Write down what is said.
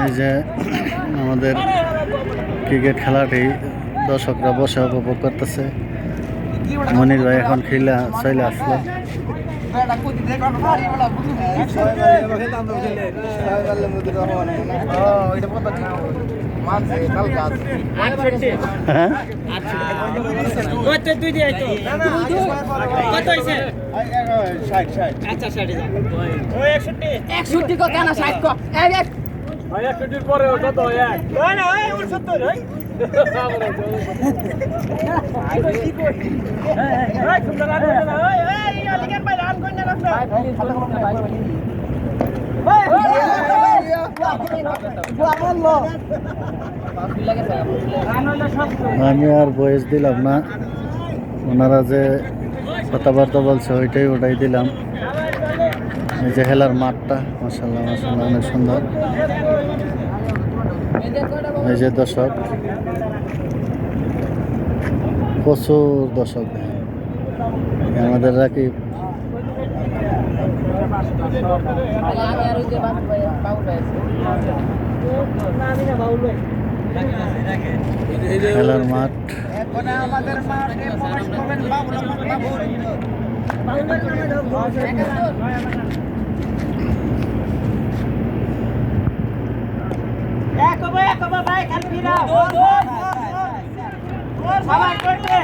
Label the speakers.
Speaker 1: এই যে আমাদের ক্রিকেট খেলাটি দর্শকরা বসে উপভোগ করতেছে। মনির ভাই এখন খেলা চলে আসলো। হ্যাঁ?
Speaker 2: একষট্টি। কত না ষাট কত এক? এক
Speaker 1: আমি আর বয়স দিলাম না। ওনারা যে কথাবার্তা বলছে, ওইটাই ওটাই দিলাম। এই যে খেলার মাঠটা মাসাল্লাহ মাসাল্লাহ অনেক সুন্দর। এই যে দর্শক, প্রচুর দর্শক। আমাদের রাখি খেলার মাঠ।
Speaker 2: আমাদের মাঠে প্রবেশ করবেন বাবুল সবাই করবে